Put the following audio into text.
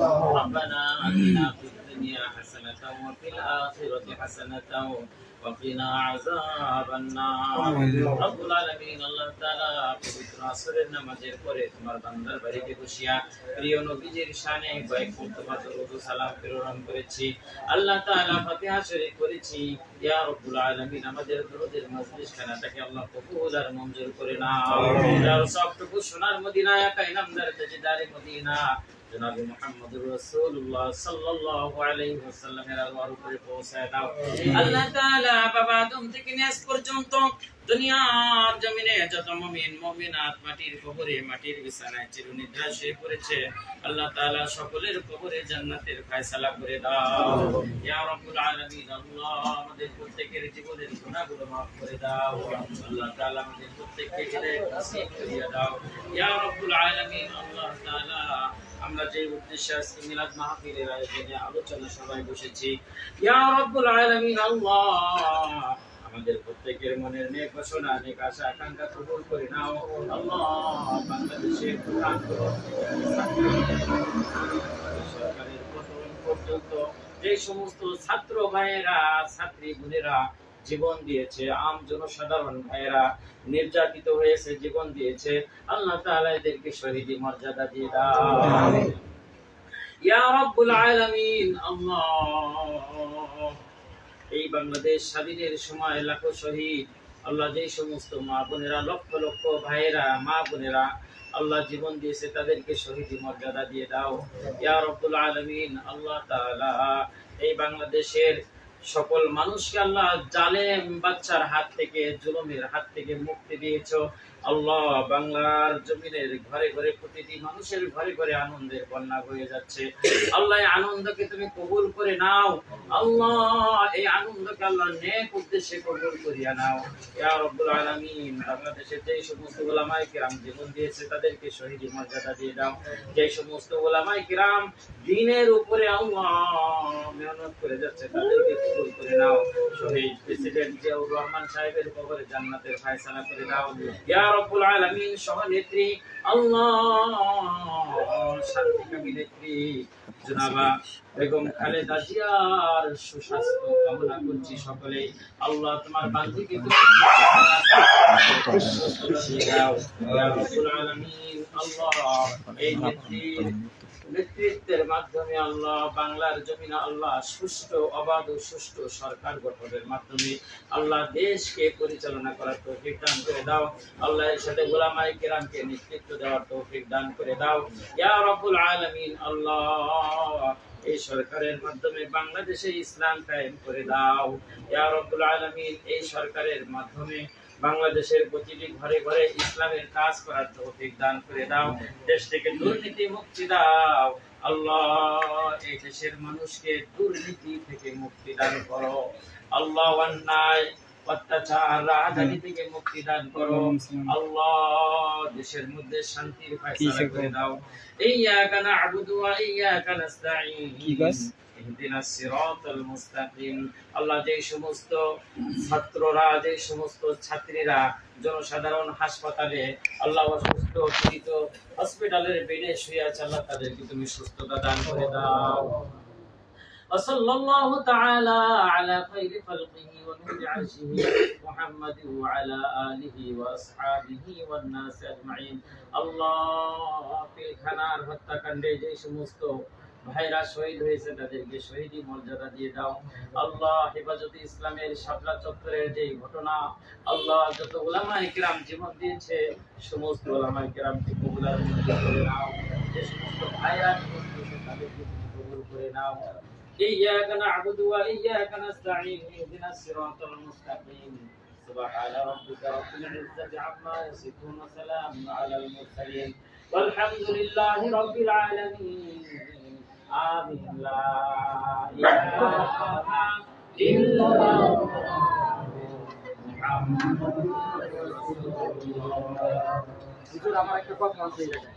ربنا آتنا في الدنيا حسنة وفي الآخرة حسنة وقنا عذاب النار رب العالمين আল্লাহ তাআলা পবিত্র আসরের নামাজের পরে তোমার বান্দার বাড়িতে বসিয়া প্রিয় নবীজির শানে কয়েক মুর্তবা দরুদ ও সালাম প্রেরণ করেছি আল্লাহ তাআলা ফাতিহা শরীফ করেছি ইয়া রব্বুল আলামিন আমাদের দরুদের মজলিস খানাটাকে আল্লাহ কবুল আর মঞ্জুর করে নাও ইয়া সবটুকু সোনার মদিনা একা ইনামদার তাজিদারে মদিনা জনাব মুহাম্মদুর রাসূলুল্লাহ সাল্লাল্লাহু আলাইহি ওয়াসাল্লামের আলোর উপরে পৌঁছায় দাও। আল্লাহ তাআলা বাবা আদম থেকে নিয়ে পর্যন্ত দুনিয়ার জমিনে যত মুমিন, মুমিনাত মাটির কবরে মাটির বিছানায় চিরনিদ্রা শুয়ে পড়েছে, আল্লাহ তাআলা সকলের কবরে জান্নাতের ফয়সালা করে দাও। ইয়া রাব্বুল আলামিন, আল্লাহ আমাদের প্রত্যেকের জীবনের গুনাহগুলো মাফ করে দাও। আল্লাহ তাআলা আমাদের প্রত্যেককে হৃদয়ে নসিব করিয়ে দাও। ইয়া রাব্বুল আলামিন, আল্লাহ তাআলা আমরা যে উদ্দেশ্যে আজকে মিলাদ মাহফিলের আয়োজনে আলোচনা সবাই বসেছি। ইয়া আলামিন, আল্লাহ! আমাদের প্রত্যেকের মনের নেক আশা, আকাঙ্ক্ষা কবুল করে নাও। আল্লাহ বাংলাদেশের সরকারের পতন পর্যন্ত যে সমস্ত ছাত্র ভাইয়েরা, ছাত্রী বোনেরা জীবন দিয়েছে। আম জনসাধারণ ভাইয়েরা নির্যাতিত হয়েছে জীবন দিয়েছে। আল্লাহ তাআলা এদেরকে শহীদি মর্যাদা দিয়ে দাও। ইয়া রাব্বুল আলামিন আল্লাহ। এই বাংলাদেশ স্বাধীনের সময় লাখো শহীদ। আল্লাহ যে সমস্ত মা বোনেরা লক্ষ লক্ষ ভাইয়েরা মা বোনেরা আল্লাহ জীবন দিয়েছে তাদেরকে শহীদি মর্যাদা দিয়ে দাও। ইয়া রব্বুল আলামিন আল্লাহ তাআলা। এই বাংলাদেশের সকল মানুষকে আল্লাহ জালেম বাচ্চার হাত থেকে জুলুমের হাত থেকে মুক্তি দিয়েছ। আল্লাহ বাংলার জমিনের ঘরে ঘরে প্রতিটি মানুষের ঘরে ঘরে আনন্দের বন্যা হয়ে যাচ্ছে। আল্লাহ আনন্দকে তুমি কবুল করে নাও। আল্লাহ এই আনন্দকে আল্লাহ নেক উদ্দেশ্যে কবুল করিয়া নাও। বাংলাদেশের সমস্ত কিরাম জীবন দিয়েছে, তাদেরকে শহীদ মর্যাদা দিয়ে দাও। যে সমস্ত ওলামায়ে কিরাম দিনের উপরে আল্লাহ মেহনত করে যাচ্ছে, তাদেরকে কবুল করে নাও। শহীদ প্রেসিডেন্ট জিয়াউর রহমান সাহেবের কবরে জান্নাতের ফয়সালা করে দাও। ইয়া রব্বুল আলামিন সহনেত্রী আল্লাহ শান্তি কামী নেত্রী। জনাবা বেগম খালেদা জিয়ার সুস্বাস্থ্য কামনা করছি সকলে আল্লাহ তোমার বান্দিকে নেতৃত্বের মাধ্যমে আল্লাহ, বাংলার জমিনে আল্লাহ সুষ্ঠু, অবাধ ও সুষ্ঠু সরকার গঠনের মাধ্যমে আল্লাহ দেশকে পরিচালনা করার তৌফিক দান করে দাও। আল্লাহ সাথে গোলামাই কেরামকে নেতৃত্ব দেওয়ার তৌফিক দান করে দাও। ইয়া রব্বুল আলামিন, আল্লাহ এই সরকারের মাধ্যমে বাংলাদেশে ইসলাম কায়েম করে দাও। ইয়া আলামিন, এই সরকারের মাধ্যমে বাংলাদেশের প্রতিটি ঘরে ঘরে ইসলামের কাজ করার তৌফিক দান করে দাও। দেশ থেকে দুর্নীতি মুক্তি দাও। আল্লাহ, এই দেশের মানুষকে দুর্নীতি থেকে মুক্তি দান করো। আল্লাহ অন্যায় অত্যাচার রাজধানী থেকে মুক্তি দান করো আল্লাহ দেশের মধ্যে শান্তির ফয়সালা করে দাও। সিরাতাল মুস্তাকিম। আল্লাহ যে সমস্ত ছাত্ররা যে সমস্ত ছাত্রীরা জনসাধারণ হাসপাতালে আল্লাহ অসুস্থ পীড়িত হসপিটালের বেডে শুয়ে আছে আল্লাহ তাদেরকে তুমি সুস্থতা দান করে দাও। وصلى الله تعالى على خير خلقه ونور عرشه محمد وعلى آله وأصحابه والناس أجمعين الله في الخنار হত্যাকাণ্ডে যে সমস্ত ভাইরা শহীদ হয়েছে তাদেরকে শহীদি মর্যাদা দিয়ে দাও আল্লাহ হেফাজতে ইসলামের শাপলা চত্বরের যে ঘটনা আল্লাহ যত ওলামা ইকরাম জীবন দিয়েছে সমস্ত ওলামা ইকরামকে কবুলার মঞ্জুর করে নাও যে সমস্ত ভাইরা জীবন দিয়েছে তাদেরকে তুমি কবুল করে নাও إياك نعبد وإياك نستعين اهدنا الصراط المستقيم سبحان ربك رب العزة عما يصفون وسلام على المرسلين والحمد لله رب العالمين آمين لا إله إلا الله محمد رسول الله হুজুর আমার একটা কথা আছে এই জায়গায়